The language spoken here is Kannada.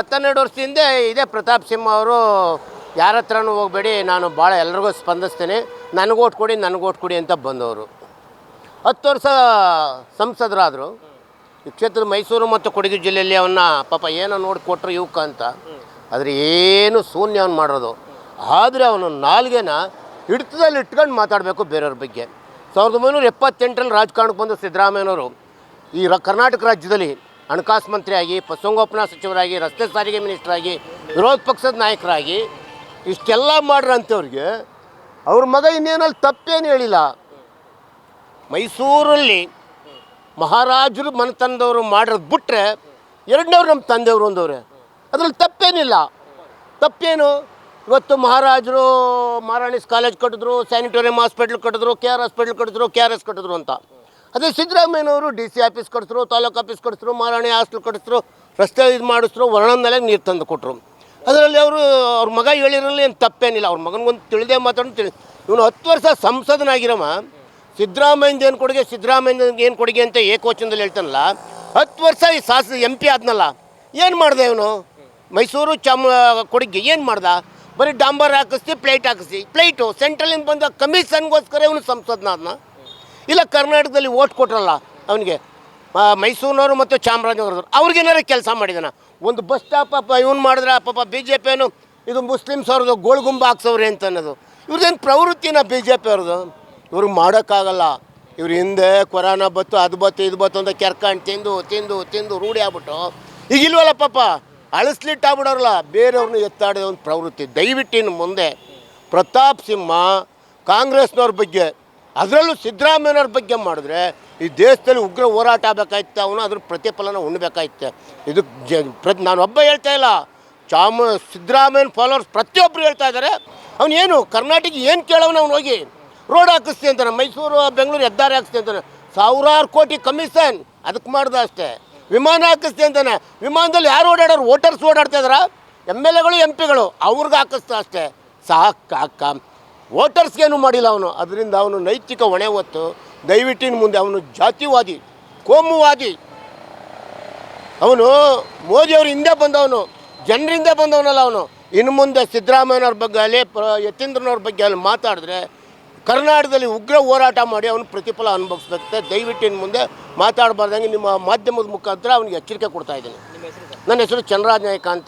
ಹತ್ತೆರಡು ವರ್ಷದಿಂದ ಇದೇ ಪ್ರತಾಪ್ ಸಿಂಹ ಅವರು, ಯಾರ ಹತ್ರನೂ ಹೋಗಬೇಡಿ, ನಾನು ಭಾಳ ಎಲ್ರಿಗೂ ಸ್ಪಂದಿಸ್ತೇನೆ. ನನಗೆ ಓಟ್ ಕೊಡಿ, ನನಗೆ ಓಟ್ ಕೊಡಿ ಅಂತ ಬಂದವರು. ಹತ್ತು ವರ್ಷ ಸಂಸದರಾದರು. ಈ ಕ್ಷೇತ್ರದ ಮೈಸೂರು ಮತ್ತು ಕೊಡಗು ಜಿಲ್ಲೆಯಲ್ಲಿ ಅವನ್ನ ಪಾಪ ಏನೋ ನೋಡಿ ಕೊಟ್ಟರು ಯುವಕ ಅಂತ. ಆದರೆ ಏನು ಶೂನ್ಯ ಅವ್ನು ಮಾಡೋದು ಆದರೆ ಅವನು ನಾಲ್ಗೆನ ಹಿಡಿತದಲ್ಲಿ ಇಟ್ಕೊಂಡು ಮಾತಾಡಬೇಕು ಬೇರೆಯವ್ರ ಬಗ್ಗೆ. ಸಾವಿರದ ಒಂಬೈನೂರ ಎಪ್ಪತ್ತೆಂಟರಲ್ಲಿ ರಾಜಕಾರಣಕ್ಕೆ ಬಂದು ಸಿದ್ದರಾಮಯ್ಯನವರು ಈ ಕರ್ನಾಟಕ ರಾಜ್ಯದಲ್ಲಿ ಹಣಕಾಸು ಮಂತ್ರಿಯಾಗಿ, ಪಶುಸಂಗೋಪನಾ ಸಚಿವರಾಗಿ, ರಸ್ತೆ ಸಾರಿಗೆ ಮಿನಿಸ್ಟ್ರಾಗಿ, ವಿರೋಧ ಪಕ್ಷದ ನಾಯಕರಾಗಿ, ಇಷ್ಟೆಲ್ಲ ಮಾಡ್ರಂಥವ್ರಿಗೆ ಅವ್ರ ಮಗ ಇನ್ನೇನಲ್ಲಿ ತಪ್ಪೇನು ಹೇಳಿಲ್ಲ. ಮೈಸೂರಲ್ಲಿ ಮಹಾರಾಜರು ಮನೆತನದವರು ಮಾಡಿರೋದು ಬಿಟ್ಟರೆ ಎರಡನೇವ್ರು ನಮ್ಮ ತಂದೆಯವರು ಒಂದವ್ರೆ ಅದ್ರಲ್ಲಿ ತಪ್ಪೇನಿಲ್ಲ. ತಪ್ಪೇನು? ಇವತ್ತು ಮಹಾರಾಜರು ಮಹಾರಾಣಿಸ್ ಕಾಲೇಜ್ ಕಟ್ಟಿದ್ರು, ಸ್ಯಾನಿಟೋರಿಯಂ ಹಾಸ್ಪಿಟ್ಲ್ ಕಟ್ಟಿದ್ರು, ಕೆ ಆರ್ ಹಾಸ್ಪಿಟ್ಲ್ ಕಟ್ಟಿದ್ರು, ಕೆ ಆರ್ ಎಸ್ ಕಟ್ಟಿದ್ರು ಅಂತ. ಅದೇ ಸಿದ್ದರಾಮಯ್ಯನವರು ಡಿ ಸಿ ಆಫೀಸ್ ಕೊಡಿಸ್ರು, ತಾಲೂಕು ಆಫೀಸ್ ಕೊಡಿಸ್ರು ಮಹಾರಾಣಿ ಹಾಸ್ಟೆಲ್ ಕೊಡಿಸ್ರು, ರಸ್ತೆ ಇದು ಮಾಡಿಸ್ರು ವರ್ಣದ ನೀರು ತಂದು ಕೊಟ್ಟರು ಅದರಲ್ಲಿ ಅವರು, ಅವ್ರ ಮಗ ಹೇಳಿರಲ್ಲಿ ಏನು ತಪ್ಪೇನಿಲ್ಲ. ಅವ್ರ ಮಗನಿಗೊಂದು ತಿಳಿದೇ ಮಾತಾಡೋ ತಿಳಿ ಇವನು ಹತ್ತು ವರ್ಷ ಸಂಸದನಾಗಿರವ ಸಿದ್ದರಾಮಯ್ಯಂದು ಏನು ಕೊಡುಗೆ ಸಿದ್ದರಾಮಯ್ಯನಿಗೆ ಏನು ಕೊಡುಗೆ ಅಂತ ಏಕವಚನದಲ್ಲಿ ಹೇಳ್ತಾನಲ್ಲ, ಹತ್ತು ವರ್ಷ ಈ ಶಾಸ ಎಂ ಪಿ ಆದ್ನಲ್ಲ, ಏನು ಮಾಡ್ದೆ ಇವನು? ಮೈಸೂರು ಚಾಮ, ಕೊಡುಗೆ ಏನು ಮಾಡ್ದ? ಬರೀ ಡಾಂಬರ್ ಹಾಕಿಸ್ತಿ, ಪ್ಲೇಟ್ ಹಾಕಿಸ್ತಿ. ಪ್ಲೇಟು ಸೆಂಟ್ರಲಿಂದ ಬಂದ ಕಮಿಷನ್ಗೋಸ್ಕರ ಇವನು ಸಂಸದನಾದ್ನ. ಇಲ್ಲ ಕರ್ನಾಟಕದಲ್ಲಿ ಓಟ್ ಕೊಟ್ರಲ್ಲ ಅವನಿಗೆ ಮೈಸೂರಿನವರು ಮತ್ತು ಚಾಮರಾಜನಗರದವ್ರು ಅವ್ರಿಗೇನಾರು ಕೆಲಸ ಮಾಡಿದಾನ? ಒಂದು ಬಸ್ ಸ್ಟಾಪ್ ಅಪ್ಪ, ಇವ್ನು ಮಾಡಿದ್ರೆ ಪಾಪ ಬಿ ಜೆ ಪಿಯನ್ನು ಇದು ಮುಸ್ಲಿಮ್ಸ್ ಅವ್ರದ್ದು ಗೋಳ್ಗುಂಬ ಹಾಕ್ಸವ್ರೆ ಅಂತ ಅನ್ನೋದು. ಇವ್ರದ್ದೇನು ಪ್ರವೃತ್ತಿನ ಬಿ ಜೆ ಪಿ ಅವ್ರದ್ದು? ಇವ್ರಿಗೆ ಮಾಡೋಕ್ಕಾಗಲ್ಲ. ಇವ್ರ ಹಿಂದೆ ಕೊರೋನಾ ಬತ್ತು ಅದು ಬತ್ತು ಇದು ಬತ್ತು ಅಂತ ಕೆರ್ಕಂಡು ತಿಂದು ತಿಂದು ತಿಂದು ರೂಢಿ ಆಗ್ಬಿಟ್ಟು, ಈಗ ಇಲ್ವಲ್ಲ ಪಾಪ ಅಳಿಸ್ಲಿಟ್ಟು ಆಗ್ಬಿಡೋರಲ್ಲ ಬೇರೆಯವ್ರನ್ನ ಎತ್ತಾಡೋ ಒಂದು ಪ್ರವೃತ್ತಿ. ದಯವಿಟ್ಟು ಇನ್ನು ಮುಂದೆ ಪ್ರತಾಪ್ ಸಿಂಹ ಕಾಂಗ್ರೆಸ್ನವ್ರ ಬಗ್ಗೆ ಅದರಲ್ಲೂ ಸಿದ್ದರಾಮಯ್ಯನವ್ರ ಬಗ್ಗೆ ಮಾಡಿದ್ರೆ ಈ ದೇಶದಲ್ಲಿ ಉಗ್ರ ಹೋರಾಟ ಆಗಬೇಕಾಯ್ತು, ಅವನು ಅದ್ರ ಪ್ರತಿಫಲನ ಉಣ್ಬೇಕಾಯ್ತು. ಇದು ಜ, ಪ್ರತಿ, ನಾನು ಒಬ್ಬ ಹೇಳ್ತಾ ಇಲ್ಲ. ಚಾಮ, ಸಿದ್ದರಾಮಯ್ಯನ ಫಾಲೋವರ್ಸ್ ಪ್ರತಿಯೊಬ್ಬರು ಹೇಳ್ತಾ ಇದ್ದಾರೆ. ಅವನೇನು ಕರ್ನಾಟಕ ಏನು ಕೇಳೋನು ಅವ್ನು ಹೋಗಿ? ರೋಡ್ ಹಾಕಿಸ್ತೀನಿ ಅಂತಾನೆ, ಮೈಸೂರು, ಬೆಂಗಳೂರು ಹೆದ್ದಾರಿ ಹಾಕಿಸ್ತೀನಿ ಅಂತಾನೆ. ಸಾವಿರಾರು ಕೋಟಿ ಕಮಿಷನ್, ಅದಕ್ಕೆ ಮಾಡ್ದ ಅಷ್ಟೇ. ವಿಮಾನ ಹಾಕಿಸ್ತೀನಿ ಅಂತಾನೆ. ವಿಮಾನದಲ್ಲಿ ಯಾರು ಓಡಾಡೋರು? ವೋಟರ್ಸ್ ಓಡಾಡ್ತಾ ಇದಾರ ಎಂ ಎಲ್ ಎಗಳು, ಎಂ ಪಿಗಳು, ಅವ್ರಿಗೆ ಹಾಕಿಸ್ತಾ ಅಷ್ಟೇ. ಸಾಕಾಕ ವೋಟರ್ಸ್ಗೇನು ಮಾಡಿಲ್ಲ ಅವನು. ಅದರಿಂದ ಅವನು ನೈತಿಕ ಹೊಣೆ ಹೊತ್ತು ದಯವಿಟ್ಟಿನ ಮುಂದೆ ಅವನು ಜಾತಿವಾದಿ ಕೋಮುವಾದಿ. ಅವನು ಮೋದಿಯವ್ರ ಹಿಂದೆ ಬಂದವನು ಜನರಿಂದ ಬಂದವನಲ್ಲ ಅವನು. ಇನ್ನು ಮುಂದೆ ಸಿದ್ದರಾಮಯ್ಯನವ್ರ ಬಗ್ಗೆ ಅಲ್ಲಿ ಪ್ರ ಯತೀಂದ್ರನವ್ರ ಬಗ್ಗೆ ಅಲ್ಲಿ ಮಾತಾಡಿದ್ರೆ ಕರ್ನಾಟಕದಲ್ಲಿ ಉಗ್ರ ಹೋರಾಟ ಮಾಡಿ ಅವನು ಪ್ರತಿಫಲ ಅನುಭವಿಸ್ಬೇಕಂತೆ ದಯವಿಟ್ಟು ಇನ್ನು ಮುಂದೆ ಮಾತಾಡಬಾರ್ದಂಗೆ ನಿಮ್ಮ ಮಾಧ್ಯಮದ ಮುಖಾಂತರ ಅವನಿಗೆ ಎಚ್ಚರಿಕೆ ಕೊಡ್ತಾ ಇದ್ದೀನಿ. ನನ್ನ ಹೆಸರು ಚಂದ್ರರಾಜ್ ನಾಯ್ಕ ಅಂತ.